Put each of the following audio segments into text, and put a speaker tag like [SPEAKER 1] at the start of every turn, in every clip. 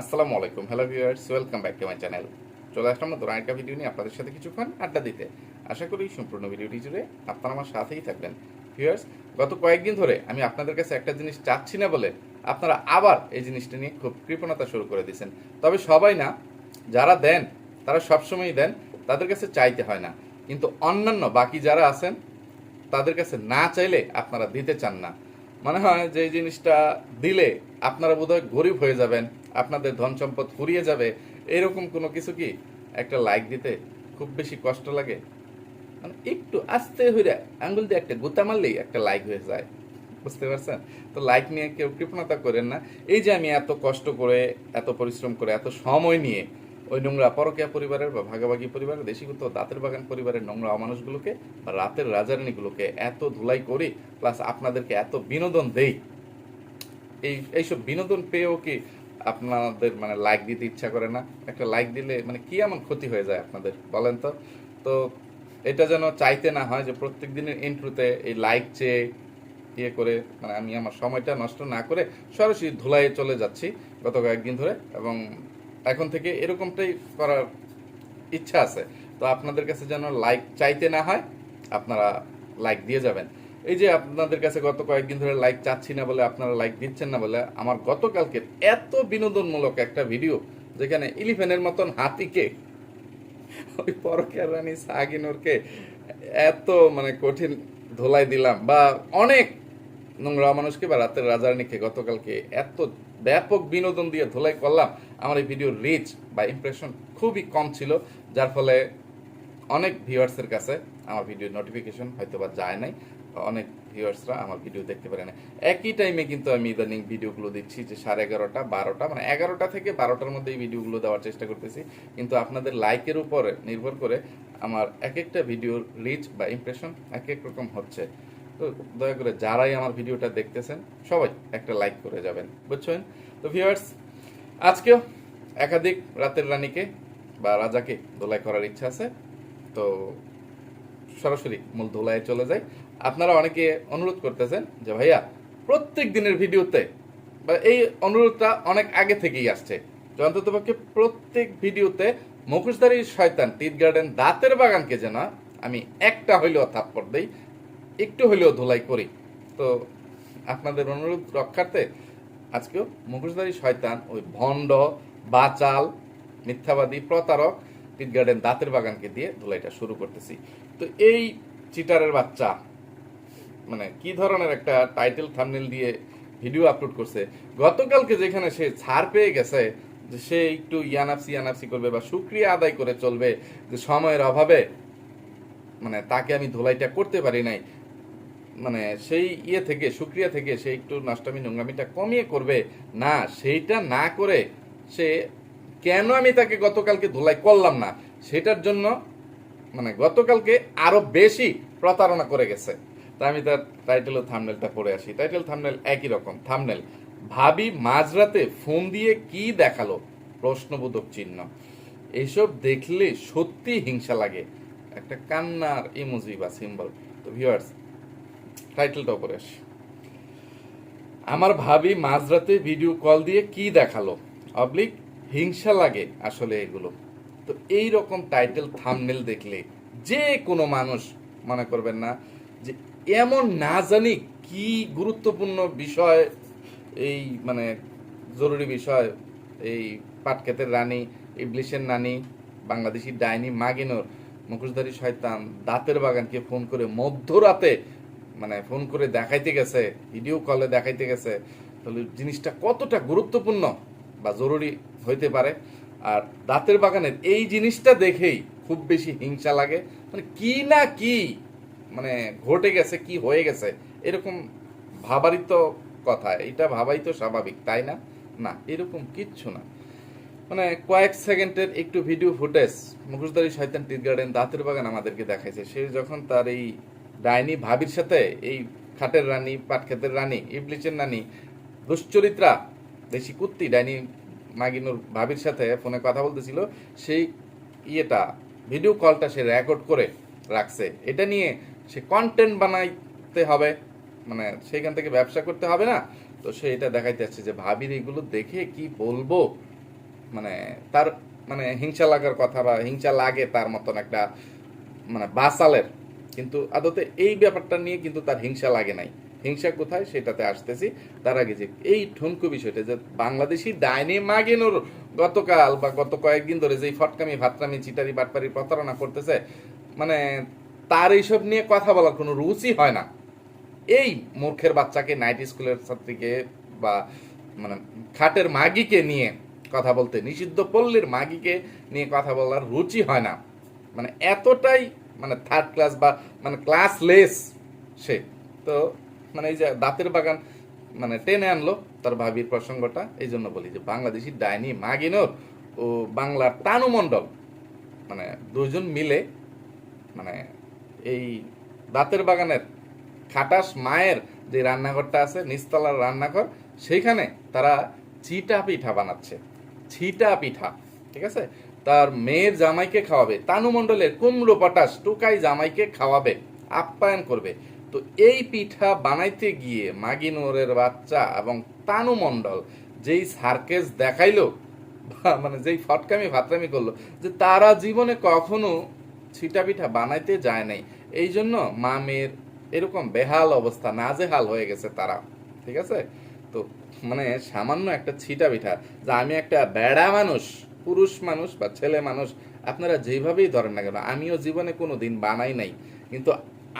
[SPEAKER 1] আসসালামু আলাইকুম। Hello viewers welcome back to my channel চলে আসলাম নতুন আরেকটা ভিডিও নিয়ে আপনাদের সাথে কিছুক্ষণ আড্ডা দিতে। আশা করি সম্পূর্ণ ভিডিওটি জুড়ে আপনারা আমার সাথেই থাকবেন। ভিউয়ার্স গত কয়েকদিন ধরে আমি আপনাদের কাছে একটা জিনিস চাচ্ছি না বলে আপনারা আবার এই জিনিসটা নিয়ে খুব কৃপণতা শুরু করে দিয়েছেন। তবে সবাই না, যারা দেন, তারা সবসময়ই দেন, তাদের কাছে চাইতে হয় না। কিন্তু অন্যান্য বাকি যারা আছেন, তাদের কাছে না চাইলে আপনারা দিতে চান না। মনে হয় যে জিনিসটা দিলে আপনারা বোধহয় গরিব হয়ে যাবেন। আপনাদের ধন সম্পদ ফুরিয়ে যাবে, এরকম কোনো কিছু কি একটা লাইক দিতে খুব বেশি কষ্ট লাগে? মানে একটু আস্তে হইরা আঙ্গুল দিয়ে একটা গুতা মারলেই একটা লাইক হয়ে যায়, বুঝতে পারছেন? তো লাইক নিয়ে কেউ কৃপণতা করেন না। এই যে আমি এত কষ্ট করে, এত পরিশ্রম করে, এত সময় নিয়ে ওই নোংরা পরকিয়া পরিবারের বা ভাগাভাগি পরিবারের দেশিগত দাঁতের বাগান পরিবারের নোংরা অমানুষগুলোকে বা রাতের রাজারানীগুলোকে এত ধুলাই করি প্লাস আপনাদেরকে এত বিনোদন দেই, এই, এইসব বিনোদন পেয়েও কি আপনাদের মানে লাইক দিতে ইচ্ছা করে না। একটা লাইক দিলে মানে কি এমন ক্ষতি হয়ে যায় আপনাদের? বলেন তো। তো এটা যেন চাইতে না হয় যে প্রত্যেক দিনের ইন্ট্রুতে এই লাইক চেয়ে ইয়ে করে মানে আমি আমার সময়টা নষ্ট না করে সরাসরি ধুলাইয়ে চলে যাচ্ছি গত কয়েকদিন ধরে এবং এখন থেকে এরকমটাই করার ইচ্ছা আছে। তো আপনাদের কাছে যেন লাইক চাইতে না হয়, আপনারা লাইক দিয়ে যাবেন। এই যে আপনাদের কাছে গত কয়েকদিন ধরে লাইক চাচ্ছি না বলে, আপনারা লাইক দিচ্ছেন না বলে, আমার গতকালকে এত বিনোদনমূলক একটা ভিডিও যেখানে ইলিফেনের মতন হাতিকে, ওই পরকের রানী সাগিনুরকে এত মানে কঠিন ধোলাই দিলাম বা অনেক নোংরা মানুষকে বা রাতের রাজারানীকে গতকালকে এত ব্যাপক বিনোদন দিয়ে ধোলাই করলাম, আমার এই ভিডিওর রিচ বা ইমপ্রেশন খুবই কম ছিল, যার ফলে অনেক ভিউয়ার্সের কাছে আমার ভিডিও নোটিফিকেশন হয়তো বা যায় নাই। অনেক ভিউয়ার্সরা আমার ভিডিও দেখতে পারে না। একই টাইমে কিন্তু আমি ইদানিং ভিডিওগুলো দিচ্ছি যে সাড়ে এগারোটা, বারোটা মানে এগারোটা থেকে বারোটার মধ্যে এই ভিডিওগুলো দেওয়ার চেষ্টা করতেছি। কিন্তু আপনাদের লাইকের উপরে নির্ভর করে আমার এক একটা ভিডিওর রিচ বা ইমপ্রেশন এক এক রকম হচ্ছে। তো দয়া করে যারাই আমার ভিডিওটা দেখতেছেন, সবাই একটা লাইক করে যাবেন। বুঝছেন? তো ভিউয়ার্স আজকেও একাধিক রাতের রানীকে বা রাজাকে দোলাই করার ইচ্ছা আছে। তো সরাসরি মূল ধোলায় চলে যাই আপনারা অনেকে অনুরোধ করতেছেন যে, ভাইয়া, প্রত্যেক দিনের ভিডিওতে বা এই অনুরোধটা অনেক আগে থেকেই আসছে। যে অন্ততপক্ষে প্রত্যেক ভিডিওতে মুখোশধারী শয়তান টিট গার্ডেন, দাঁতের বাগানকে যেন আমি একটা হইলেও থাপ্পড় দেই, একটু হইলেও ধোলাই করি। তো আপনাদের অনুরোধ রক্ষার্থে আজকেও মুখোশধারী শয়তান, ওই ভণ্ড, বাচাল, মিথ্যাবাদী, প্রতারক টিট গার্ডেন দাঁতের বাগানকে দিয়ে ধুলাইটা শুরু করতেছি। তো এই চিটারের বাচ্চা মানে কি ধরনের একটা টাইটেল থামনেল দিয়ে ভিডিও আপলোড করছে? গতকালকে যেখানে সে ছাড় পেয়ে গেছে, যে সে একটু ইয়ানাফসি ইয়ানাফসি করবে বা সুক্রিয়া আদায় করে চলবে, যে সময়ের অভাবে মানে তাকে আমি ধোলাইটা করতে পারি নাই মানে সেই ইয়ে থেকে, সুক্রিয়া থেকে সে একটু নষ্টামি নোংরামিটা কমিয়ে করবে, না, সেইটা না করে সে কেন আমি তাকে গতকালকে ধোলাই করলাম না? সেটার জন্য মানে গতকালকে আরও বেশি প্রতারণা করে গেছে। তা আমি তার টাইটেল ও থামনেলটা পড়ে আসি। টাইটেল থামনেল একই রকম। থামনেল ভাবি মাঝরাতে ফোন দিয়ে কি দেখাল? প্রশ্নবোধক চিহ্ন। এইসব দেখলে সত্যি হিংসা লাগে। একটা কান্নার ইমোজি বা সিম্বল তো ভিউয়ার্স টাইটেলটাও পড়ে আসি। আমার ভাবি মাঝরাতে ভিডিও কল দিয়ে কি দেখাল? অবলিক হিংসা লাগে আসলে এগুলো। তো এই রকম টাইটেল থামনেল দেখলে যে কোনো মানুষ মনে করবেন না যে এমন না জানি কি গুরুত্বপূর্ণ বিষয়, এই মানে জরুরি বিষয়, এই পাটকেতের রানী, ইবলিশের নানি, বাংলাদেশি ডাইনি মাগিনোর, মুখোশধারী শয়তান, দাঁতের বাগানকে ফোন করে মধ্যরাতে মানে ফোন করে দেখাইতে গেছে ভিডিও কলে দেখাইতে গেছে, তাহলে জিনিসটা কতটা গুরুত্বপূর্ণ বা জরুরি হইতে পারে। আর দাঁতের বাগানের এই জিনিসটা দেখেই খুব বেশি হিংসা লাগে। মানে কি না কি মানে ঘটে গেছে, কি হয়ে গেছে, এরকম ভাবারই তো কথা। এটা ভাবাই তো স্বাভাবিক, তাই না? না, এরকম কিচ্ছু না। মানে কয়েক সেকেন্ডের একটু ভিডিও ফুটেজ মুখোশধারী শয়তান টিট গার্ডেন দাঁতের বাগান আমাদেরকে দেখাইছে। সে যখন তার এই ডাইনি ভাবির সাথে, এই খাটের রানী, পাটক্ষেতের রানী ইবলিচের রানী দুশ্চরিত্রা, দেশি কুত্তি, ডাইনি মাগিনুর ভাবির সাথে ফোনে কথা বলতেছিল, সেই ইয়েটা ভিডিও কলটা সে রেকর্ড করে রাখছে। এটা নিয়ে সে কন্টেন্ট বানাইতে হবে মানে সেইখান থেকে ব্যবসা করতে হবে না। তো সে এটা দেখাইতে আসছে যে, ভাবির এগুলো দেখে কি বলব? মানে তার মানে হিংসা লাগার কথা বা হিংসা লাগে তার মতন একটা মানে বাসালের কিন্তু আদতে এই ব্যাপারটা নিয়ে কিন্তু তার হিংসা লাগে নাই। হিংসা কোথায়? সেটাতে আসতেছি। তার আগে যে এই ঠুনকু বিষয়টা, যে বাংলাদেশি ডাইনি মাগিনুর গতকাল বা গত কয়েকদিন ধরে যে ফটকামি, ভাতরামি, চিটারি, বাটপারি প্রতারণা করতেছে মানে তার এইসব নিয়ে কথা বলার কোনো রুচি হয় না। এই মূর্খের বাচ্চাকে, নাইট স্কুলের ছাত্রীকে বা মানে খাটের মাগিকে নিয়ে কথা বলতে, নিষিদ্ধ পল্লীর মাগিকে নিয়ে কথা বলার রুচি হয় না। মানে এতটাই মানে থার্ড ক্লাস বা মানে ক্লাসলেস সে। তো মানে এই যে দাঁতের বাগান মানে টেনে আনলো তার ভাবির প্রসঙ্গটা, এই জন্য বলি যে বাংলাদেশি ডাইনি মাগিনোর ও বাংলার তানুমণ্ডল মানে দুজন মিলে মানে এই দাঁতের বাগানের খাটাস মায়ের যে রান্নাঘরটা আছে নিস্তলার রান্নাঘর, সেইখানে তারা চিটা পিঠা বানাচ্ছে ছিটা পিঠা, ঠিক আছে? তার মেয়ের জামাইকে খাওয়াবে, তানু মণ্ডলের কুমড়ো পটাশ টুকাই জামাইকে খাওয়াবে, আপ্যায়ন করবে। তো এই পিঠা বানাইতে গিয়ে মাগিনোরের বাচ্চা এবং তানু মণ্ডল যেই সার্কেস দেখাইলো মানে যেই ফটকামি ফাতরামি করল, যে তারা জীবনে কখনো ছিটা পিঠা বানাইতে যায় নাই। এই জন্য মামের এরকম বেহাল অবস্থা, নাজেহাল হয়ে গেছে তারা। ঠিক আছে? তো মানে সামান্য একটা ছিটা পিঠা, যে আমি একটা বেড়া মানুষ, পুরুষ মানুষ বা ছেলে মানুষ, আপনারা যেভাবেই ধরেন না কেন, আমিও জীবনে কোনো দিন বানাই নাই। কিন্তু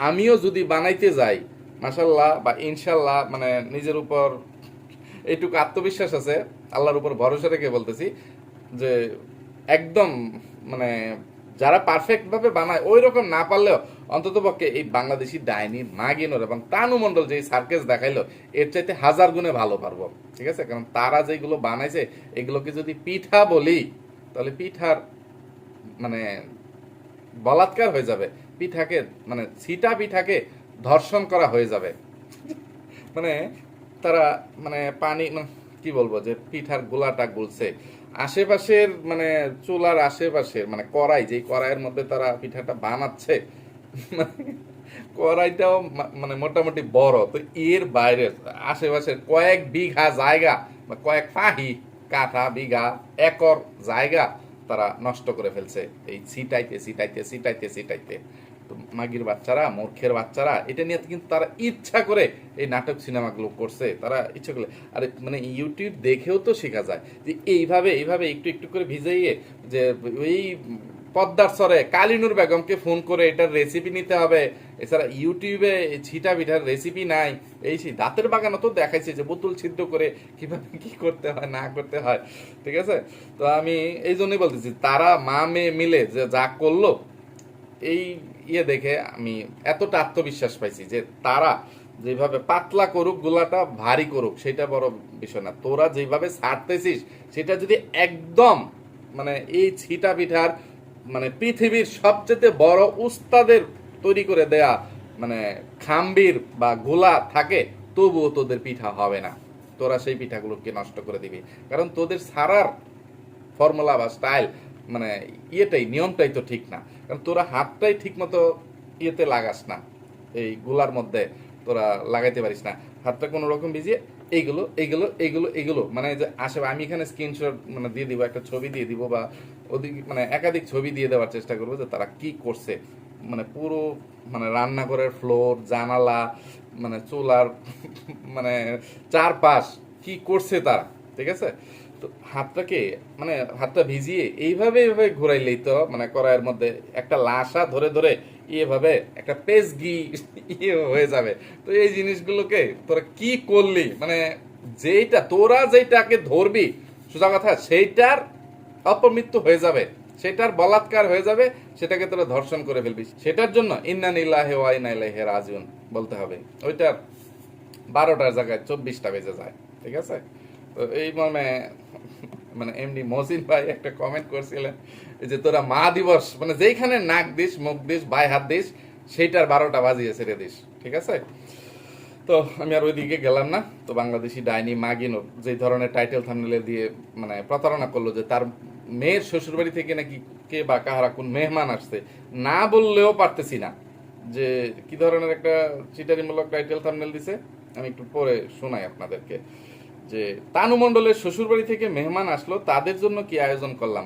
[SPEAKER 1] আমিও যদি বানাইতে যাই মাসাল্লাহ বা ইনশাল্লাহ মানে নিজের উপর এইটুকু আত্মবিশ্বাস আছে, আল্লাহর উপর ভরসা রেখে বলতেছি, যে একদম মানে যারা পারফেক্ট ভাবে বানায় ওই রকম না পারলেও অন্তত পক্ষে এই বাংলাদেশি ডাইনি, মাগিনোর এবং তানু মণ্ডল যে সার্কেস দেখাইলো, এর চাইতে হাজার গুণে ভালো পারব। ঠিক আছে? কারণ তারা যেগুলো বানাইছে, এগুলোকে যদি পিঠা বলি, তাহলে পিঠার মানে বলাৎকার হয়ে যাবে। পিঠাকে মানে ছিটা পিঠাকে ধর্ষণ করা হয়ে যাবে। মানে তারা মানে পানি মানে কি বলব যে পিঠার গোলাটা গুলছে। আশেপাশের মানে চুলার আশেপাশের মানে কড়াই, যেই কড়াইয়ের মধ্যে তারা পিঠাটা বানাচ্ছে মানে কড়াইটাও মানে মোটামুটি বড়। তো এর বাইরে আশেপাশের কয়েক বিঘা জায়গা বা কয়েক ফাহি কাঠা, বিঘা, একর জায়গা তারা নষ্ট করে ফেলছে। এই সিটাইতে সিটাইতে সিটাইতে সিটাইতে তো মাগির বাচ্চারা, মূর্খের বাচ্চারা, এটা নিয়ে কিন্তু তারা ইচ্ছা করে এই নাটক সিনেমাগুলো করছে। তারা ইচ্ছা করে আর মানে ইউটিউব দেখেও তো শেখা যায় যে এইভাবে এইভাবে একটু একটু করে ভিজাইয়ে যে ওই পদ্মার স্বরে কালিনুর বেগমকে ফোন করে এটার রেসিপি নিতে হবে। এছাড়া ইউটিউবে ছিটা পিঠার রেসিপি নাই। এই সেই দাঁতের বাগানও তো দেখাইছে যে বোতল ছিদ্র করে কীভাবে কি করতে হয়, না করতে হয়। ঠিক আছে? তো আমি এই জন্যই বলতেছি, তারা মা মেয়ে মিলে যে যা করল, এই ইয়ে দেখে আমি এতটা আত্মবিশ্বাস পাইছি যে তারা যেভাবে পাতলা করুক, গোলাটা ভারী করুক, সেটা বড় বিষয় না। তোরা যেভাবে ছাড়তেছিস, সেটা যদি একদম মানে এই ছিটা পিঠার মানে পৃথিবীর সবচেয়ে বড় উস্তাদের তৈরি করে দেয়া মানে খাম্বির বা গোলা থাকে, তবুও তোদের পিঠা হবে না। তোরা সেই পিঠাগুলোকে নষ্ট করে দিবি। কারণ তোদের সারার ফর্মুলা বা স্টাইল মানে ইয়েটাই, নিয়মটাই তো ঠিক না। কারণ তোরা হাতটাই ঠিক মতো ইয়েতে লাগাস না। এই গুলার মধ্যে তোরা লাগাইতে পারিস না। হাতটা কোনো রকম ভিজিয়ে এইগুলো এইগুলো এইগুলো এইগুলো। মানে যে আসে, আমি এখানে স্ক্রিনশট মানে দিয়ে দিব, একটা ছবি দিয়ে দিব বা ওদিক মানে একাধিক ছবি দিয়ে দেওয়ার চেষ্টা করব যে তারা কি করছে। মানে পুরো মানে রান্নাঘরের ফ্লোর জানালা মানে চুলার মানে চারপাশ কি করছে তারা, ঠিক আছে? হাতটাকে মানে হাতটা ভিজিয়ে এইভাবে এইভাবে ঘুরাইলেই তো মানে কড়াইয়ের মধ্যে একটা লাশা ধরে ধরে এভাবে একটা পেজ ঘি ইয়ে হয়ে যাবে। তো এই জিনিসগুলোকে তোরা কি করলি? মানে যেইটা, তোরা যেইটাকে ধরবি, সোজা কথা, সেইটার অপমৃত্যু হয়ে যাবে। সেটার বলাৎকার হয়ে যাবে, সেটাকে তোরা ধর্ষণ করে ফেলবি। সেটার জন্য ইন্না নিল্লাহে ওয়া ইন্না ইলাইহি রাজিউন বলতে হবে। ওইটার বারোটার জায়গায় চব্বিশটা বেজে যায়, ঠিক আছে? তো এই মর্মে মানে এমনি মহসিন ভাই একটা কমেন্ট করছিলেন যে তোরা মা দিবস মানে যেইখানে নাক দিস, মুখ দিস বাই হাত দিস, সেইটার বারোটা বাজিয়ে ছেড়ে দিস, ঠিক আছে? তো আমি আর ওইদিকে গেলাম না, তো বাংলাদেশি ডাইনি মাগিনো যে ধরনের টাইটেল থামনেলে দিয়ে মানে প্রতারণা করল যে তার মেয়ের শ্বশুরবাড়ি থেকে নাকি কে বা কাহারা কোন মেহমান আসছে, না বললেও পারতেছি না। যে কি ধরনের একটা চিটারিমূলক টাইটেল থামনেল দিছে, আমি একটু পরে শোনাই আপনাদেরকে। যে তানু মণ্ডলের শ্বশুরবাড়ি থেকে মেহমান আসলো, তাদের জন্য কি আয়োজন করলাম?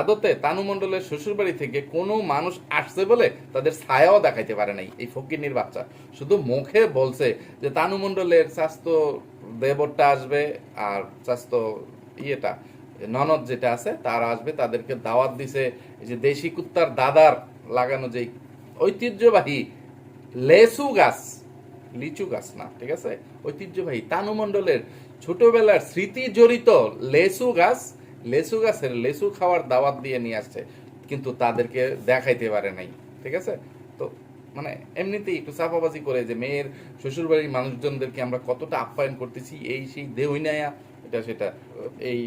[SPEAKER 1] আদতে তানু মণ্ডলের শ্বশুরবাড়ি থেকে কোনো মানুষ আসছে বলে তাদের ছায়াও দেখাইতে পারে নাই, এই ফকিরনির বাচ্চা। শুধু মুখে বলছে যে তানু মণ্ডলের স্বাস্থ্য দেবরটা আসবে আর স্বাস্থ্য ইয়েটা, ননদ যেটা আছে তারা আসবে, তাদেরকে দাওয়াত দিছে। যে দেশি কুত্তার দাদার লাগানো যে ঐতিহ্যবাহী লেসু গাছ, লিচু গাছ না, ঠিক আছে? ঐতিহ্যবাহী তানু মণ্ডলের ছোটবেলার স্মৃতি জড়িত লেসু গাছ, লেসু গাছের লেসু খাওয়ার দাওয়াত দিয়ে নিয়ে আসছে, কিন্তু তাদেরকে দেখাইতে পারে নাই, ঠিক আছে? তো মানে এমনিতেই একটু চাপাবাজি করে যে মেয়ের শ্বশুরবাড়ির মানুষজনদেরকে আমরা কতটা আপ্যায়ন করতেছি, এই সেই দেহইনায়া এটা সেটা, এই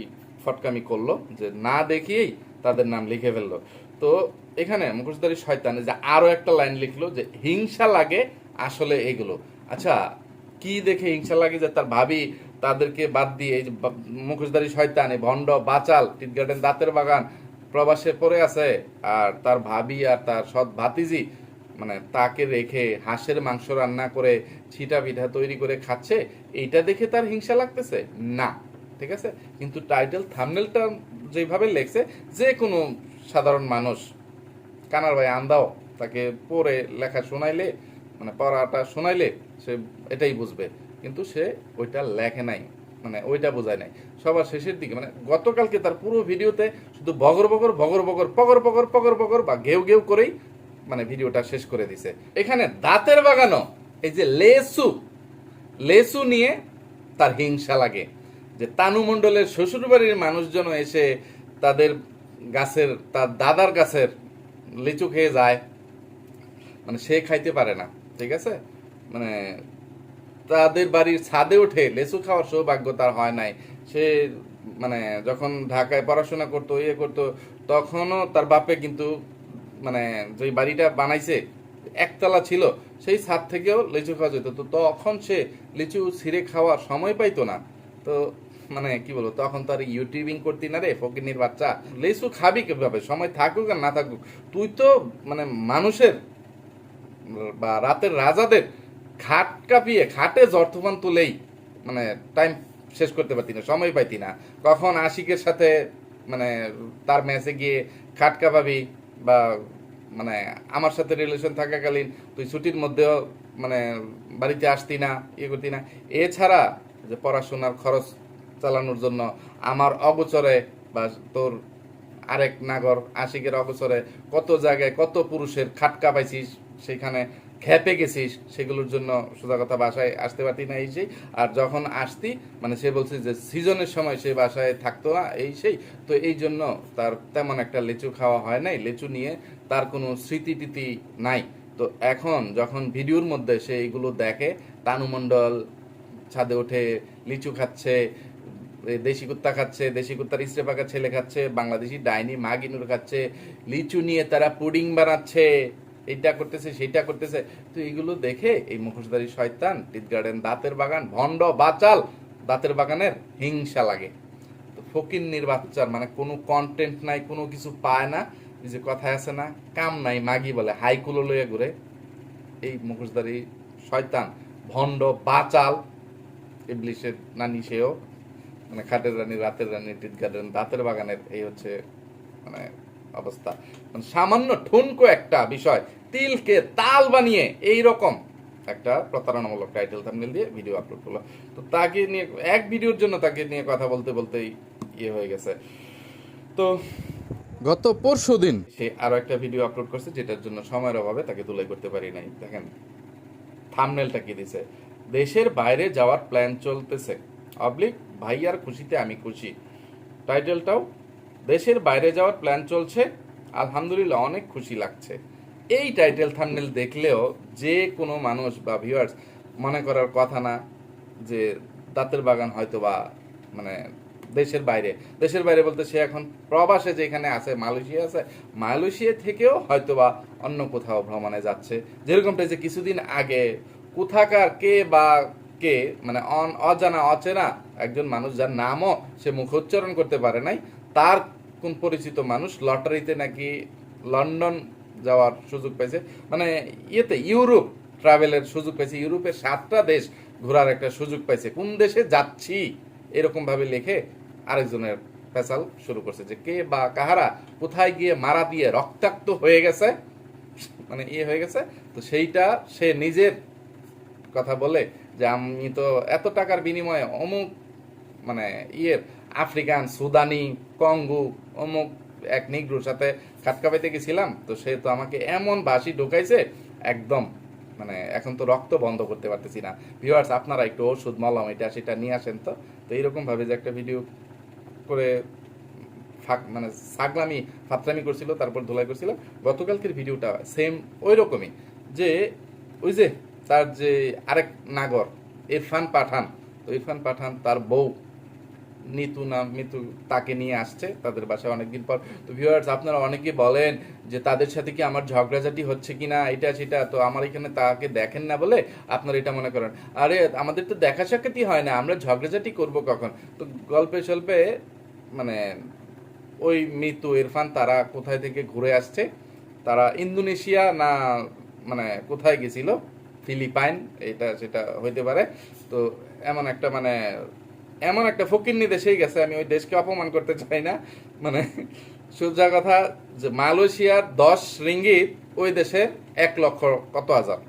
[SPEAKER 1] ফটকামি করল, যে না দেখিয়েই তাদের নাম লিখে ফেলল। তো এখানে মুখোশধারী শয়তান যে আরও একটা লাইন লিখলো যে হিংসা লাগে আসলে এগুলো। আচ্ছা কি দেখে হিংসা লাগে যে তার ভাবি তাদেরকে বাদ দিয়ে এই মুখোশধারী শয়তান, এই ভণ্ড বাচাল টিট গার্ডেন দাঁতের বাগান প্রবাসে পড়ে আছে। আর তার ভাবি আর তার সৎ ভাতিজি মানে তাকে রেখে হাঁসের মাংস রান্না করে ছিটা পিঠা তৈরি করে খাচ্ছে, এইটা দেখে তার হিংসা লাগতেছে? না, ঠিক আছে? কিন্তু টাইটেল থামনেলটা যেভাবে লেখছে, যে কোনো সাধারণ মানুষ, কানার ভাই আন্দাও, তাকে পড়ে লেখা শোনাইলে মানে পড়াটা শোনাইলে সে এটাই বুঝবে। কিন্তু সে ওইটা লেখে নাই মানে ওইটা বোঝায় নাই। সবার শেষের দিকে মানে গতকালকে তার পুরো ভিডিওতে শুধু বগর বগর বগর বগর, পগর পগর পগর পগর বা ঘেউ ঘেউ করেই মানে ভিডিওটা শেষ করে দিছে। এখানে দাঁতের বাগানো এই যে লেসু লেসু নিয়ে তার হিংসা লাগে, যে তানু মণ্ডলের শ্বশুরবাড়ির মানুষজন এসে তাদের গাছের, তার দাদার গাছের লিচু খেয়ে যায়। মানে সে খাইতে পারে না, ঠিক আছে? মানে তাদের বাড়ির ছাদে উঠে লেচু খাওয়ার সৌভাগ্য তার হয় নাই। সে মানে যখন ঢাকায় পড়াশোনা করতো ইয়ে করতো, তখনও তার বাপে কিন্তু মানে যে বাড়িটা বানাইছে, একতলা ছিল, সেই ছাদ থেকেও লিচু খাওয়া যেত। তো তখন সে লিচু ছিঁড়ে খাওয়ার সময় পাইতো না। তো মানে কি বলব, তখন তো আর ইউটিউবিং করতি না রে ফকিনির বাচ্চা। লিচু খাবি কীভাবে? সময় থাকুক আর না থাকুক। তুই তো মানে মানুষের বা রাতের রাজাদের খাট কাঁপিয়ে, খাটে জ্বর তুফান তুলেই মানে টাইম শেষ করতে পারতি না, সময় পাইতি না। কখন আশিকের সাথে মানে তার ম্যাচে গিয়ে খাট কাঁপাবি বা মানে আমার সাথে রিলেশন থাকাকালীন তুই ছুটির মধ্যেও মানে বাড়িতে আসতি না ইয়ে করতি না। এছাড়া যে পড়াশোনার খরচ চালানোর জন্য আমার অগোচরে বা তোর আরেক নাগর আশিকের অবসরে কত জায়গায় কত পুরুষের খাটকা পাইছিস সেখানে খেপে গেছিস সেগুলোর জন্য সোজা কথা বাসায় আসতে পারতি না এই সেই। আর যখন আসতি মানে সে বলছে যে সিজনের সময় সে বাসায় থাকতো না, এই সেই। তো এই জন্য তার তেমন একটা লিচু খাওয়া হয় নাই। লিচু নিয়ে তার কোনো স্মৃতি টিতি নাই। তো এখন যখন ভিডিওর মধ্যে সে এইগুলো দেখে তানুমণ্ডল ছাদে উঠে লিচু খাচ্ছে দেশি কুত্তা খাচ্ছে, দেশি কুত্তার ইস্ত্রে পাকা ছেলে খাচ্ছে, বাংলাদেশি ডাইনি মাগিনুর খাচ্ছে, লিচু নিয়ে তারা পুডিং বানাচ্ছে। এইটা করতেছে, সেইটা করতেছে। তো এগুলো দেখে এই মুখোশধারী শয়তান, টিট গার্ডেন, দাঁতের বাগান, ভণ্ড, বাচাল, দাঁতের বাগানের হিংসা লাগে। তো ফকির বাচ্চার মানে কোনো কন্টেন্ট নাই, কোনো কিছু পায় না যে কথায় আছে না, কাম নাই, মাগি বলে, হাইকুলো লইয়া ঘুরে। এই মুখোশধারী শয়তান, ভণ্ড, বাচাল, ইবলিশের নানি সেও মানে খাটের রানী, রাতের রানী, টিট গার্ডেন, দাঁতের বাগানের, এই হচ্ছে মানে অবস্থা। সামান্য ঠুনকো একটা বিষয় তিলকে তাল বানিয়ে এই রকম একটা প্রতারণামূলক টাইটেল থাম্বনেল দিয়ে ভিডিও আপলোড করল। তো তাকে নিয়ে এক ভিডিওর জন্য তাকে নিয়ে কথা বলতে বলতেই ইয়ে হয়ে গেছে। তো গত পরশু দিন সে আরও একটা ভিডিও আপলোড করছে যেটার জন্য সময়ের অভাবে তাকে তুলাই করতে পারি নাই। দেখেন থামনেলটা কি দিছে? দেশের বাইরে যাওয়ার প্ল্যান চলতেছে। অবলিক ভাইয়ার খুশিতে আমি খুশি। টাইটেলটাও দেশের বাইরে যাওয়ার প্ল্যান চলছে। আলহামদুলিল্লাহ অনেক খুশি লাগছে। এই টাইটেল থামনেল দেখলেও যে কোনো মানুষ বা ভিউয়ার্স মনে করার কথা না যে দাঁতের বাগান হয়তো বা মানে দেশের বাইরে। দেশের বাইরে বলতে সে এখন প্রবাসে যেখানে আছে, মালয়েশিয়া আছে, মালয়েশিয়া থেকেও হয়তো বা অন্য কোথাও ভ্রমণে যাচ্ছে। যেরকমটা যে কিছুদিন আগে কোথাকার কে বা কে মানে অন, অজানা, অচেনা একজন মানুষ যার নামও সে মুখোচ্চারণ করতে পারে নাই, তার কোন পরিচিত মানুষ লটারিতে নাকি লন্ডন যাওয়ার সুযোগ পাইছে মানে ইয়েতে ইউরোপ ট্রাভেলের সুযোগ পেয়েছে, ইউরোপের সাতটা দেশ ঘোরার একটা সুযোগ পাইছে কোন দেশে যাচ্ছি? এরকম ভাবে লিখে আরেকজনের পেশাল শুরু করছে যে কে বা কাহারা কোথায় গিয়ে মারা দিয়ে রক্তাক্ত হয়ে গেছে? মানে ইয়ে হয়ে গেছে। তো সেইটা সে নিজের কথা বলে যে আমি তো এত টাকার বিনিময়ে অমুক মানে ইয়ের আফ্রিকান, সুদানি, কঙ্গু, অমুক এক নিগ্রুর সাথে খাটকাবাইতে গেছিলাম। তো সে তো আমাকে এমন বাসি ঢুকাইছে, একদম মানে এখন তো রক্ত বন্ধ করতে পারতেছি না। ভিউয়ার্স আপনারা একটু ওষুধ, মলম, এটা সেটা নিয়ে আসেন তো। তো এইরকমভাবে যে একটা ভিডিও করে ফাঁক মানে সাগলামি ফাতরামি করছিল, তারপর ধুলাই করছিল। গতকালকের ভিডিওটা সেম ওই রকমই যে ওই যে তার যে আরেক নাগর, ইরফান পাঠান, তো ইরফান পাঠান তার বউ নিতু নাম মিতু তাকে নিয়ে আসছে তাদের বাসায় অনেকদিন পর। তো ভিউয়ার্স আপনারা অনেকে বলেন যে তাদের সাথে কি আমার ঝগড়াঝাটি হচ্ছে কিনা, এটা সেটা, তো আমার এখানে তাকে দেখেন না বলে আপনারা এটা মনে করেন। আরে, আমাদের তো দেখা সাক্ষাৎই হয় না, আমরা ঝগড়াঝাটি করব কখন? তো গল্পে স্বল্পে মানে ওই মিতু, ইরফান, তারা কোথায় থেকে ঘুরে আসছে? তারা ইন্দোনেশিয়া না মানে কোথায় গেছিল? ফিলিপাইন, এটা সেটা হইতে পারে। তো এমন একটা মানে এমন একটা ফকিন্নি দেশেই গেছে, আমি ওই দেশকে অপমান করতে চাই না। মানে সোজা কথা, যে মালয়েশিয়ার দশ রিঙ্গিত ওই দেশের এক লক্ষ কত হাজার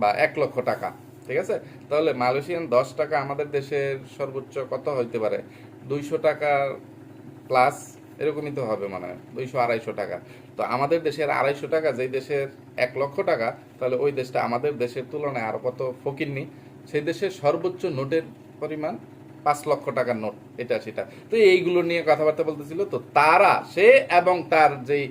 [SPEAKER 1] বা এক লক্ষ টাকা, ঠিক আছে? তাহলে মালয়েশিয়ান দশ টাকা আমাদের দেশের সর্বোচ্চ কত হইতে পারে? দুইশো টাকা প্লাস এরকমই তো হবে মানে দুইশো আড়াইশো টাকা। তো আমাদের দেশের আড়াইশো টাকা, যেই দেশের এক লক্ষ টাকা, তাহলে ওই দেশটা আমাদের দেশের তুলনায় আরও কত ফকিরনি সেই দেশের সর্বোচ্চ নোটের পরিমাণ পাঁচ লক্ষ টাকার নোট, এটা সেটা। তো এইগুলো নিয়ে কথাবার্তা বলতেছিল। তো তারা, সে এবং তার যেই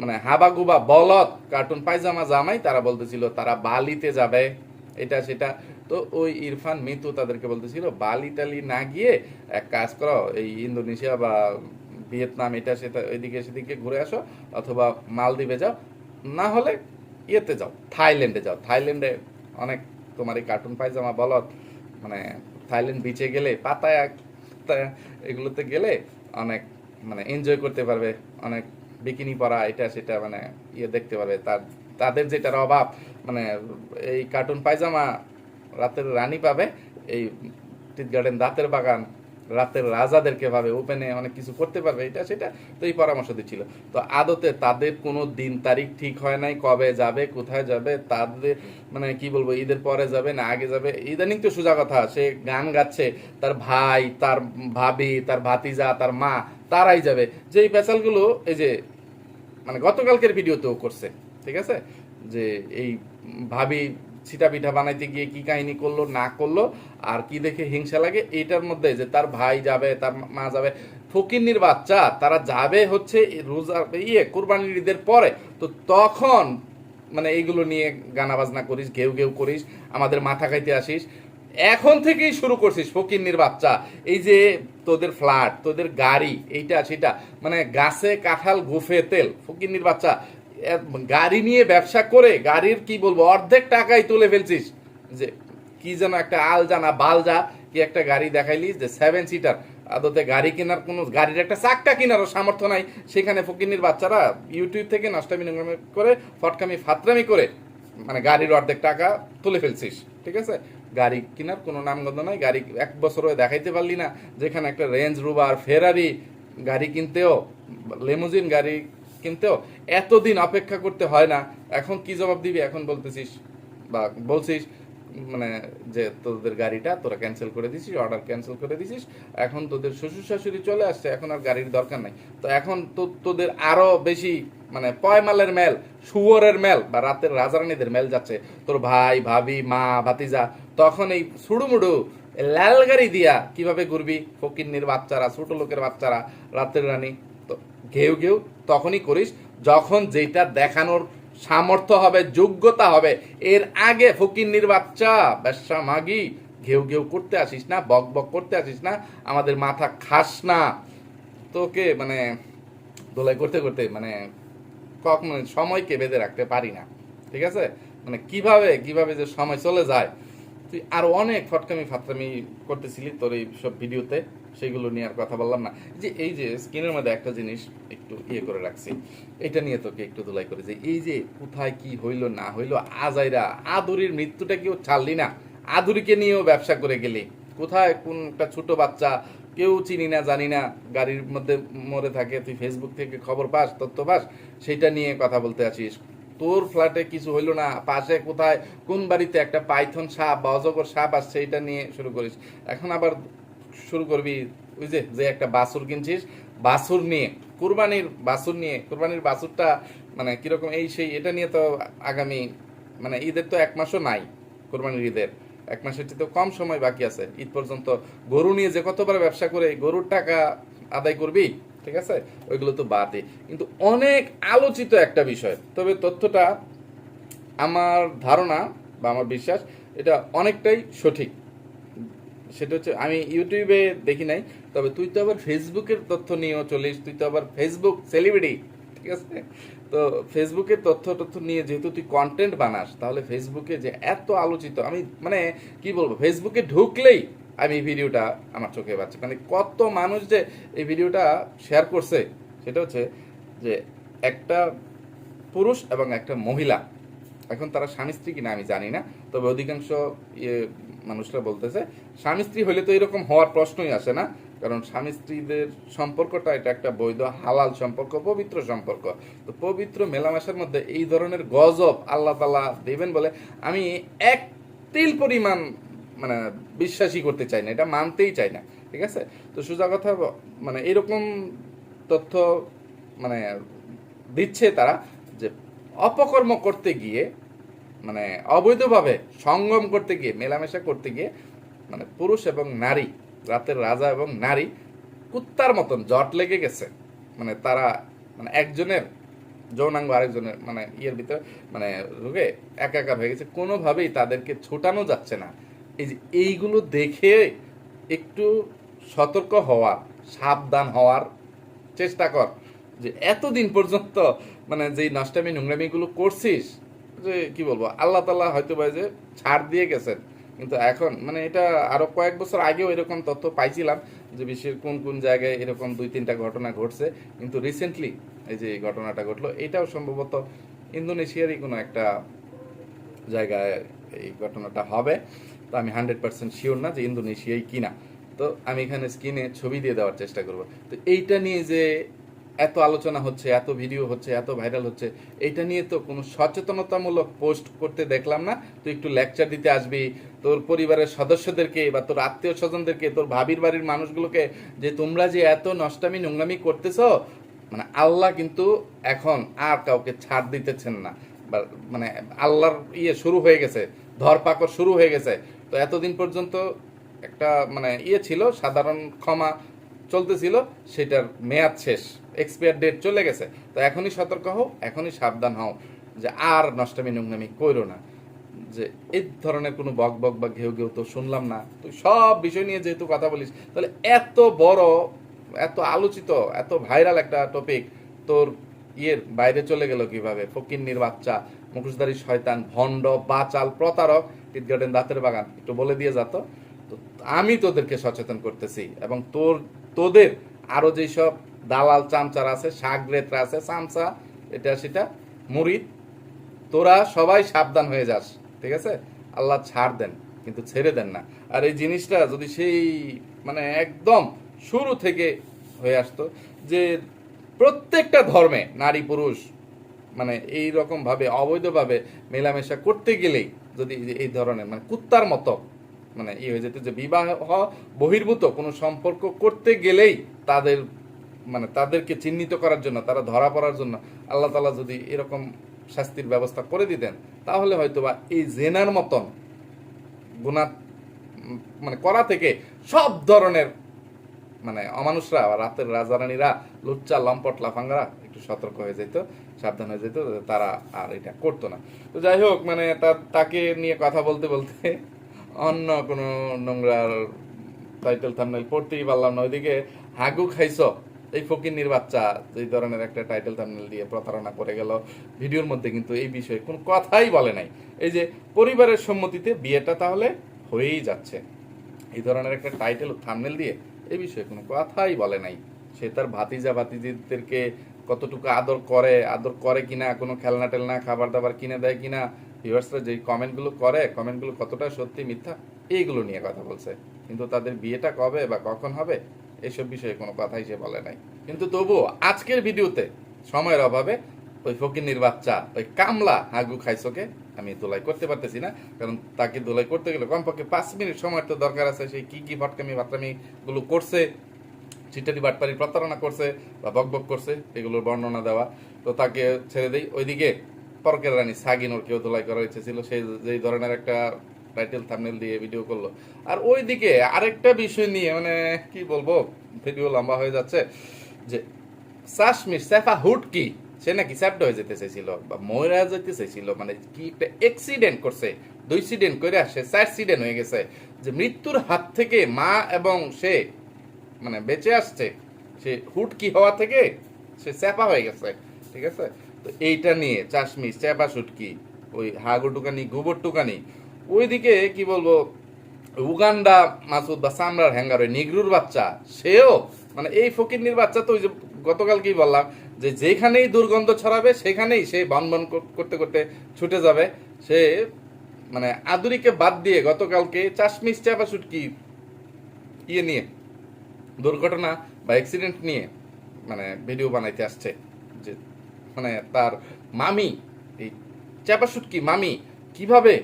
[SPEAKER 1] মানে হাবাগুবা বলদ, কার্টুন পায়জামা জামাই, তারা বলতেছিল, তারা বালিতে যাবে। এটা সেটা। তো ওই ইরফান মিতু তাদেরকে বলতেছিল বালি টালি না গিয়ে এক কাজ করো, এই ইন্দোনেশিয়া বা ভিয়েতনাম, এটা সেটা ওইদিকে সেদিকে ঘুরে আসো, অথবা মালদ্বীপে যাও। না হলে ইয়েতে যাও, থাইল্যান্ডে যাও। থাইল্যান্ডে অনেক তোমার এই কার্টুন পায়জামা বলদ মানে থাইল্যান্ড বিচে গেলে, পাতায় এগুলোতে গেলে অনেক মানে এনজয় করতে পারবে। অনেক বিকিনি পরা, এটা সেটা মানে ইয়ে দেখতে পারবে। তার, তাদের যেটার অভাব মানে এই কার্টুন পায়জামা রাতের রানী পাবে, এই টিট গার্ডেন দাঁতের বাগান রাতের রাজাদেরকে ভাবে ওপেনে অনেক কিছু করতে পারবে, এটা সেটা তো এই পরামর্শ দিচ্ছিল। তো আদতে তাদের কোনো দিন তারিখ ঠিক হয় নাই, কবে যাবে, কোথায় যাবে, তাদের মানে কি বলব, ঈদের পরে যাবে না আগে যাবে। ইদানিং তো সোজা কথা, সে গান গাচ্ছে, তার ভাই, তার ভাবি, তার ভাতিজা, তার মা, তারাই যাবে। যে এই প্যাচালগুলো এই যে মানে গতকালকের ভিডিওতেও করছে, ঠিক আছে? যে এই ভাবি ছিটা পিঠা বানাইতে গিয়ে কি কাহিনী করল, না করল, আর কি দেখে হিংসা লাগে, এইটার মধ্যে যে তার ভাই যাবে, তার মা যাবে, ফকিন্নির বাচ্চা, তারা যাবে হচ্ছে রোজা ইয়ে কোরবানির ঈদের পরে। তো তখন মানে এইগুলো নিয়ে গানা বাজনা করিস, ঘেউ ঘেউ করিস, আমাদের মাথা খাইতে আসিস। এখন থেকেই শুরু করছিস ফকিন্নির বাচ্চা। এই যে তোদের ফ্ল্যাট, তোদের গাড়ি, এইটা, সেটা মানে গাছে কাঁঠাল, গুফে তেল, ফকিন্নির বাচ্চা গাড়ি নিয়ে ব্যবসা করে গাড়ির, কি বলব, অর্ধেক টাকাই তুলে ফেলছিস। যে কি যেন একটা আলজানা বালজা কি একটা গাড়ি দেখাইলি, যে সেভেন সিটার আদতে গাড়ি কেনার কোনো, গাড়ির একটা চাকটা কেনারও সামর্থ্য নাই। সেখানে ফকিনির বাচ্চারা ইউটিউব থেকে নষ্টামি নোংরামি করে, ফটকামি, ফাতরামি করে মানে গাড়ির অর্ধেক টাকা তুলে ফেলছিস, ঠিক আছে? গাড়ি কেনার কোনো নামগন্ধ নাই, গাড়ি এক বছরও দেখাইতে পারলি না। যেখানে একটা রেঞ্জ রুবার ফেরারি গাড়ি কিনতেও, লেমুজিন গাড়ি কিনতেও এতদিন অপেক্ষা করতে হয় না। এখন কি জবাব দিবি? এখন বলতেছিস বা বলছিস মানে যে তোদের গাড়িটা তোরা ক্যান্সেল করে দিছিস অর্ডার ক্যান্সেল করে দিছিস। এখন তোদের শ্বশুর শাশুড়ি চলে আসছে, এখন আর গাড়ির দরকার নাই। তো এখন তো তোদের আরও বেশি মানে পয়মালের মেল, শুয়োরের মেল বা রাতের রাজারানীদের মেল যাচ্ছে। তোর ভাই, ভাবি, মা, ভাতিজা, তখন এই সুড়ুমুড়ু লাল গাড়ি দিয়া কীভাবে ঘুরবি? ফকিন্নির বাচ্চারা, ছোট লোকের বাচ্চারা, রাতের রানী। ঘেউ ঘেউ তখনই করিস, যখন যেটা দেখানোর সামর্থ্য হবে, যোগ্যতা হবে, এর আগে ফকিন্নির বাচ্চা ব্যবসা মাগি, ঘেউ ঘেউ করতে আসিস না, বক বক করতে আসিস না, আমাদের মাথা খাস না। তোকে মানে দোলাই করতে করতে মানে কখনো সময়কে বেঁধে রাখতে পারি না, ঠিক আছে? মানে কীভাবে কীভাবে যে সময় চলে যায় তুই আরও অনেক ফটকামি ফাতরামি করতেছিলি তোর এই সব ভিডিওতে সেগুলো নিয়ে আর কথা বললাম না। যে, এই যে স্ক্রিনের মধ্যে একটা জিনিস একটু ইয়ে করে রাখছি, এটা নিয়ে তোকে একটু দোলাই করে যে, এই যে কোথায় কি হইল, না হইল, আজাইরা, আদুরির মৃত্যুটা কেউ ছাড়লি না। আদুরিকে নিয়েও ব্যবসা করে গেলি। কোথায় কোন একটা ছোট বাচ্চা, কেউ চিনি না, জানি না, গাড়ির মধ্যে মরে থাকে, তুই ফেসবুক থেকে খবর পাস, তথ্য পাস, সেইটা নিয়ে কথা বলতে আসিস। তোর ফ্ল্যাটে কিছু হইল না। পাশে কোথায়, কোন বাড়িতে একটা পাইথন সাপ বা অজগর সাপ আসছে এইটা নিয়ে শুরু করিস। এখন আবার শুরু করবি ওই যে যে একটা বাছুর কিনছিস, বাছুর নিয়ে, কুরবানির বাছুর নিয়ে, কুরবানির বাছুরটা মানে কীরকম এই সেই, এটা নিয়ে তো আগামী মানে ঈদের তো এক মাসও নাই কোরবানির ঈদের। এক মাসের চেয়ে তো কম সময় বাকি আছে। ঈদ পর্যন্ত গরু নিয়ে যে কতবার ব্যবসা করে, গরুর টাকা আদায় করবি? ঠিক আছে? ওইগুলো তো বাদে কিন্তু অনেক আলোচিত একটা বিষয়। তবে তথ্যটা আমার ধারণা বা আমার বিশ্বাস, এটা অনেকটাই সঠিক। সেটা হচ্ছে, আমি ইউটিউবে দেখি নাই, তবে তুই তো আবার ফেসবুকের তথ্য নিয়েও চলিস, তুই তো আবার ফেসবুক সেলিব্রিটি ঠিক আছে? তো ফেসবুকের তথ্য তথ্য নিয়ে যেহেতু তুই কন্টেন্ট বানাস, তাহলে ফেসবুকে যে এত আলোচিত, আমি মানে কি বলব, ফেসবুকে ঢুকলেই আমি এই ভিডিওটা আমার চোখে পাচ্ছি মানে কত মানুষ যে এই ভিডিওটা শেয়ার করছে, সেটা হচ্ছে যে একটা পুরুষ এবং একটা মহিলা। এখন তারা স্বামী স্ত্রী কিনা আমি জানি না, তবে অধিকাংশ ইয়ে মানুষরা বলতেছে, স্বামী স্ত্রী হলে তো এরকম হওয়ার প্রশ্নই আসে না, কারণ স্বামী স্ত্রীদের সম্পর্কটা এটা একটা বৈধ, হালাল সম্পর্ক, পবিত্র সম্পর্ক। তো পবিত্র মেলামেশার মধ্যে এই ধরনের গজব আল্লাহ তালা দেবেন বলে আমি এক তিল পরিমাণ মানে বিশ্বাসই করতে চাই না, এটা মানতেই চাই না, ঠিক আছে? তো সোজা কথা মানে এরকম তথ্য মানে দিচ্ছে তারা যে অপকর্ম করতে গিয়ে মানে অবৈধভাবে সঙ্গম করতে গিয়ে, মেলামেশা করতে গিয়ে মানে পুরুষ এবং নারী, রাতের রাজা এবং নারী, কুত্তার মতন জট লেগে গেছে। মানে তারা মানে একজনের যৌনাঙ্গ আরেকজনের মানে ইয়ের ভিতরে মানে রোগে একাকার হয়ে গেছে, কোনোভাবেই তাদেরকে ছুটানো যাচ্ছে না। এই যে এইগুলো দেখে একটু সতর্ক হওয়ার সাবধান হওয়ার চেষ্টা কর যে এতদিন পর্যন্ত মানে যেই নষ্টামি নোংরামিগুলো করছিস যে কি বলব, আল্লাহ তাল্লাহ হয়তো বা যে ছাড় দিয়ে গেছেন। কিন্তু এখন মানে এটা আরও কয়েক বছর আগেও এরকম তথ্য পাইছিলাম যে বিশ্বের কোন কোন জায়গায় এরকম দুই তিনটা ঘটনা ঘটছে। কিন্তু রিসেন্টলি এই যে ঘটনাটা ঘটলো, এটাও সম্ভবত ইন্দোনেশিয়ারই কোনো একটা জায়গায় এই ঘটনাটা হবে। তো আমি হান্ড্রেড পার্সেন্ট শিওর না যে ইন্দোনেশিয়াই কিনা। তো আমি এখানে স্ক্রিনে ছবি দিয়ে দেওয়ার চেষ্টা করব। তো এইটা নিয়ে যে এত আলোচনা হচ্ছে, এত ভিডিও হচ্ছে, এত ভাইরাল হচ্ছে, এইটা নিয়ে তো কোনো সচেতনতামূলক পোস্ট করতে দেখলাম না। তুই একটু লেকচার দিতে আসবি, তোর পরিবারের সদস্যদেরকে বা তোর আত্মীয় স্বজনদেরকে তোর ভাবির বাড়ির মানুষগুলোকে যে তোমরা যে এত নষ্টামি নোংরামি করতেছো মানে আল্লাহ কিন্তু এখন আর কাউকে ছাড় দিতেছেন না। মানে আল্লাহর ইয়ে শুরু হয়ে গেছে, ধরপাকড় শুরু হয়ে গেছে। তো এতদিন পর্যন্ত একটা মানে ইয়ে ছিল, সাধারণ ক্ষমা চলতেছিল, সেটার মেয়াদ শেষ এক্সপায়ার ডেট চলে গেছে। তো এখনই সতর্ক হও, এখনই সাবধান হও যে আর নষ্টামি নোংরামি করো না। যে এই ধরনের কোনো বক বক বা ঘেউ ঘেউ তো শুনলাম না। তুই সব বিষয় নিয়ে যেহেতু কথা বলিস, তাহলে এত বড়, এত আলোচিত, এত ভাইরাল একটা টপিক তোর ইয়ের বাইরে চলে গেল কীভাবে? ফকিন্নির বাচ্চা মুখোশধারী শয়তান, ভণ্ড, বাচাল, প্রতারক টিট দাঁতের বাগান। একটু বলে দিয়ে যাত তো। আমি তোদেরকে সচেতন করতেছি এবং তোর, তোদের আরও যেসব দালাল চামচার আছে, সাগরেতরা আছে, চামচা, এটা সেটা মুরিদ তোরা সবাই সাবধান হয়ে যাস, ঠিক আছে? আল্লাহ ছাড় দেন, কিন্তু ছেড়ে দেন না। আর এই জিনিসটা যদি সেই মানে একদম শুরু থেকে হয়ে আসতো যে প্রত্যেকটা ধর্মে নারী, পুরুষ মানে এই রকম ভাবে, অবৈধভাবে মেলামেশা করতে গেলেই যদি এই ধরনের মানে কুত্তার মতো মানে ই হয়ে যেত যে বিবাহ বহির্ভূত কোনো সম্পর্ক করতে গেলেই তাদের মানে তাদেরকে চিহ্নিত করার জন্য, তারা ধরা পড়ার জন্য আল্লাহ তালা যদি এরকম শাস্তির ব্যবস্থা করে দিতেন, তাহলে হয়তোবা এই জেনার মতন গুণা মানে করা থেকে সব ধরনের মানে অমানুষরা রাতের রাজারানীরা, লুচ্চা, লম্পট, লাফাঙ্গারা একটু সতর্ক হয়ে যেত। সাবধান হয়ে যেত, তারা আর এটা করতো না। তো যাই হোক মানে তাকে নিয়ে কথা বলতে বলতে অন্য কোনো নোংরার টাইটেল থামনেল পড়তেই পারলাম না। ওইদিকে, হাগু খাইছ? এই ফকিন্নির বাচ্চা। এই ধরনের একটা টাইটেল থামনেল দিয়ে প্রতারণা করে গেল। ভিডিওর মধ্যে কিন্তু এই বিষয়ে কোনো কথাই বলে নাই। এই যে, পরিবারের সম্মতিতে বিয়েটা তাহলে হয়েই যাচ্ছে। এই ধরনের একটা টাইটেল থামনেল দিয়ে এই বিষয়ে কোনো কথাই বলে নাই। সে তার ভাতিজা ভাতিজিদেরকে কতটুকু আদর করে আদর করে কিনা, কোনো খেলনা টেলনা, খাবার দাবার কিনে দেয় কিনা ভিউয়ার্সরা যে কমেন্টগুলো করে কমেন্টগুলো কতটা সত্যি, মিথ্যা, এইগুলো নিয়ে কথা বলছে। কিন্তু তাদের বিয়েটা কবে বা কখন হবে, এসব বিষয়ে কোনো কথাই সে বলে নাই। কিন্তু তবুও আজকের ভিডিওতে সময়ের অভাবে ওই ফকিন্নির বাচ্চা ওই কামলা হাগু খাইছোকে আমি দোলাই করতে পারতেছি না, কারণ তাকে দোলাই করতে গেলে কমপক্ষে পাঁচ মিনিট সময় তো দরকার আছে সেই কি কি ফটকামি বাটকামি গুলো করছে চিটারি বাটপারি প্রতারণা করছে বা বকবক করছে, এগুলোর বর্ণনা দেওয়া। তো তাকে ছেড়ে দেই। ওইদিকে পরকের রানী সাগিনোর কেউ দোলাই করার ইচ্ছে ছিল। সেই যেই ধরনের একটা টাইটেল থামনেল দিয়ে ভিডিও করল। আর ওইদিকে আরেকটা বিষয় নিয়ে মানে কি বলব ভিডিও লম্বা হয়ে যাচ্ছে যে সাশমির সেফা হুড কি? সে নাকি স্যাপড হয়ে যেতে চাইছিল বা ময়রা যেতে চাইছিল মানে কি একটা অ্যাক্সিডেন্ট করছে, দুই সিডেন্ট করে আসে চার সিডেন্ট হয়ে গেছে। যে মৃত্যুর হাত থেকে মা এবং সে মানে বেঁচে আসছে, সে হুটকি হওয়া থেকে সে চ্যাপা হয়ে গেছে, ঠিক আছে? তো এইটা নিয়ে চাশমি চ্যাপা সুটকি, ওই হাগু টুকানি, গোবর টুকানি, ওইদিকে কি বলব, উগান্ডা মাসুদ বা সামরার হ্যাঙ্গার, ওই নিগরুর বাচ্চা, সেও মানে এই ফকিরনির বাচ্চা তো ওই যে গতকালকেই বললাম যে যেখানেই দুর্গন্ধ ছড়াবে, সেখানেই সে বনবন করতে করতে ছুটে যাবে। সে মানে আদুরিকে বাদ দিয়ে গতকালকে চাশমিস চাপা সুটকি ইয়ে নিয়ে দুর্ঘটনা বা অ্যাক্সিডেন্ট নিয়ে মানে ভিডিও বানাইতে আসছে যে মানে তার মামি, এই চাপাসুটকি মামি কীভাবে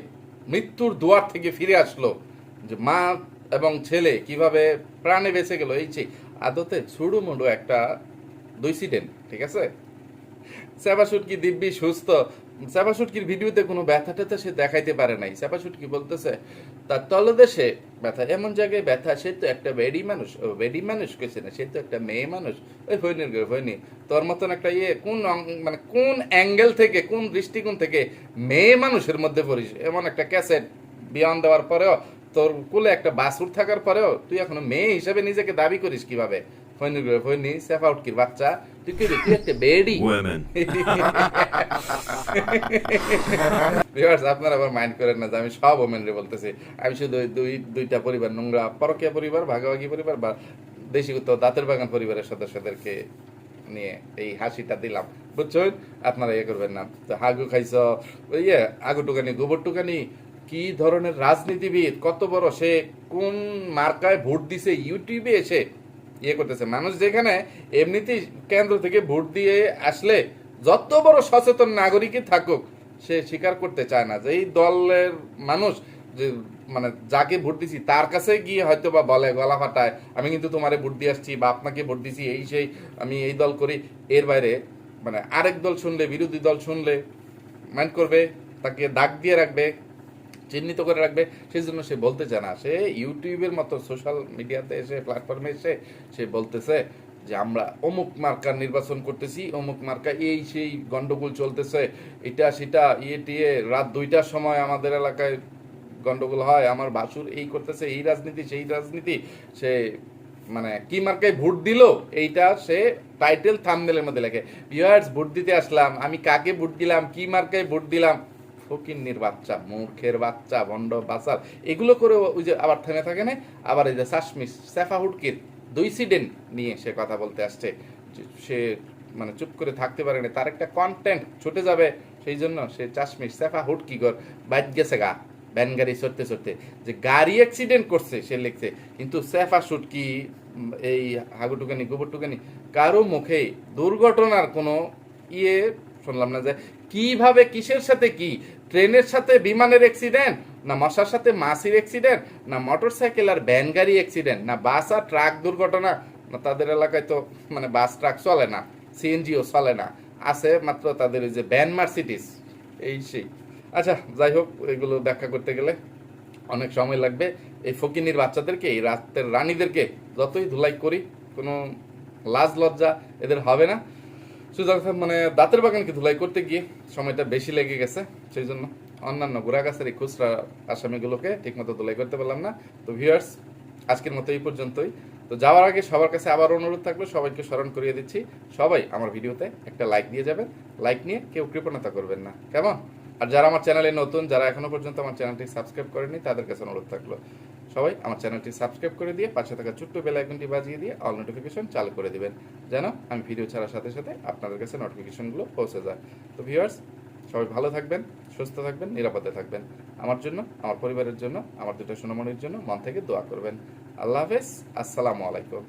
[SPEAKER 1] মৃত্যুর দুয়ার থেকে ফিরে আসলো? যে মা এবং ছেলে কীভাবে প্রাণে বেঁচে গেল? এই যে আদতে ছুড়ু মুড়ু একটা দুইসিডেন্ট ঠিক আছে? সেবাসুটকি দিব্যি সুস্থ সেবাসুটকির ভিডিওতে কোনো ব্যথা ট্যাথা সে দেখাইতে পারে নাই। সেবাসুটকি বলতেছে, তার তলদেশে ব্যথা, এমন জায়গায় ব্যথা, সে তো একটা বেডি মানুষ, ও বেডি মানুষ কেছে না, সে তো একটা মেয়ে মানুষ। ওই হইনির গে হইনি তোর মতন একটা ইয়ে কোন মানে কোন অ্যাঙ্গেল থেকে, কোন দৃষ্টিকোণ থেকে মেয়ে মানুষের মধ্যে পড়িস? এমন একটা ক্যাসেট বিয়ান দেওয়ার পরেও, তোর কুলে একটা বাসুর থাকার পরেও, তুই এখনও মেয়ে হিসেবে নিজেকে দাবি করিস কীভাবে? হইনির গে হইনি সেফাউটকির বাচ্চা তুই কি রে? তুই একটা বেডি ভিউয়ার্স আপনারা আবার মাইন্ড করেন না যে আমি সব ওমেনরে বলতেছি। আমি শুধু দুই দুইটা পরিবার নোংরা পরকীয়া পরিবার ভাগাভাগি পরিবার বা দেশিগত দাঁতের বাগান পরিবারের সদস্যদেরকে নিয়ে এই হাসিটা দিলাম। বুঝছেন? আপনারা ইয়ে করবেন না। তো হাগু খাইছ ওই ইয়ে আগু টুকানি গোবর টুকানি কি ধরনের রাজনীতিবিদ কত বড় সে কোন মার্কায় ভোট দিছে ইউটিউবে এসে ইয়ে করতেছে। মানুষ যেখানে এমনিতেই কেন্দ্র থেকে ভোট দিয়ে আসলে যত বড় সচেতন নাগরিকই থাকুক, সে স্বীকার করতে চায় না যে এই দলের মানুষ যে মানে যাকে ভোট দিছি, তার কাছে গিয়ে হয়তো বা বলে, গলা ফাটায়, আমি কিন্তু তোমারে ভোট দিয়ে আসছি, বা আপনাকে ভোট দিছি, এই সেই, আমি এই দল করি। এর বাইরে মানে আরেক দল শুনলে, বিরোধী দল শুনলে মাইন্ড করবে, তাকে দাগ দিয়ে রাখবে। চিহ্নিত করে রাখবে সেই জন্য সে বলতে চায় না। সে ইউটিউবের মতো সোশ্যাল মিডিয়াতে এসে প্ল্যাটফর্মে এসে সে বলতেছে যে, আমরা অমুক মার্কার নির্বাচন করতেছি, অমুক মার্কা এই সেই গণ্ডগোল চলতেছে, এটা সেটা ইয়ে টিয়ে, রাত দুইটার সময় আমাদের এলাকায় গন্ডগোল হয়, আমার বাসুর এই করতেছে, এই রাজনীতি, সেই রাজনীতি। সে মানে কি মার্কায় ভোট দিল? এইটা সে টাইটেল থামনেলের মধ্যে লেখে। ভিউয়ার্স ভোট দিতে আসলাম, আমি কাকে ভোট দিলাম, কি মার্কায় ভোট দিলাম? ফকিন্নির বাচ্চা মূর্খের বাচ্চা ভণ্ড বাচার এগুলো করে ওই যে আবার থেমে থাকে না? আবার এই যে শাসমিস সেফা হুটকির দুই সিডেন্ট নিয়ে সে কথা বলতে আসছে। সে মানে চুপ করে থাকতে পারে না। তার একটা কন্টেন্ট ছুটে যাবে সেই জন্য সে চাশমিস সেফা হুটকি কর বাইক গেছে গা ভ্যান গাড়ি চড়তে চড়তে যে গাড়ি অ্যাক্সিডেন্ট করছে সে লিখছে। কিন্তু সেফা উম, এই হাগুটুকানি গোবরটুকানি কারও মুখে দুর্ঘটনার কোনো ইয়ে শুনলাম না যে কীভাবে, কিসের সাথে কি? ট্রেনের সাথে বিমানের অ্যাক্সিডেন্ট না মশার সাথে মাসির অ্যাক্সিডেন্ট না মোটর সাইকেল আর ভ্যান গাড়ি অ্যাক্সিডেন্ট না বাস আর ট্রাক দুর্ঘটনা? না তাদের এলাকায় তো মানে বাস ট্রাক চলে না সিএনজিও চলে না। আছে মাত্র তাদের ওই যে ভ্যান মার্সিডিস এই সেই। আচ্ছা যাই হোক, এগুলো ব্যাখ্যা করতে গেলে অনেক সময় লাগবে। এই ফকিনির বাচ্চাদেরকে, এই রাতের রানীদেরকে যতই ধুলাই করি, কোনো লাজ লজ্জা এদের হবে না। সুতরাং মানে দাঁতের বাগানকে ধুলাই করতে গিয়ে সময়টা বেশি লেগে গেছে, সেই জন্য অন্যান্য গোড়া গাছের এই খুচরা আসামিগুলোকে ঠিকমতো ধুলাই করতে পারলাম না। তো ভিউয়ার্স আজকের মতো এই পর্যন্তই। তো যাওয়ার আগে সবার কাছে আবার অনুরোধ থাকবে, সবাইকে স্মরণ করিয়ে দিচ্ছি, সবাই আমার ভিডিওতে একটা লাইক দিয়ে যাবেন। লাইক নিয়ে কেউ কৃপণতা করবেন না। কেমন? আর যারা আমার চ্যানেলে নতুন, যারা এখনও পর্যন্ত আমার চ্যানেলটি সাবস্ক্রাইব করেনি তাদের কাছে অনুরোধ থাকল। সবাই আমার চ্যানেলটি সাবস্ক্রাইব করে দিয়ে পাশে থাকা ছোট্ট বেল আইকনটি বাজিয়ে দিয়ে অল নোটিফিকেশন চালু করে দিবেন। যেন আমি ভিডিও ছাড়ার সাথে সাথে আপনাদের কাছে নোটিফিকেশনগুলো পৌঁছে যায়। তো ভিউয়ার্স সবাই ভালো থাকবেন, সুস্থ থাকবেন, নিরাপদে থাকবেন। আমার জন্য, আমার পরিবারের জন্য, আমার দুটো সোনামণির জন্য মন থেকে দোয়া করবেন। আল্লাহ হাফেজ, আসসালামু আলাইকুম।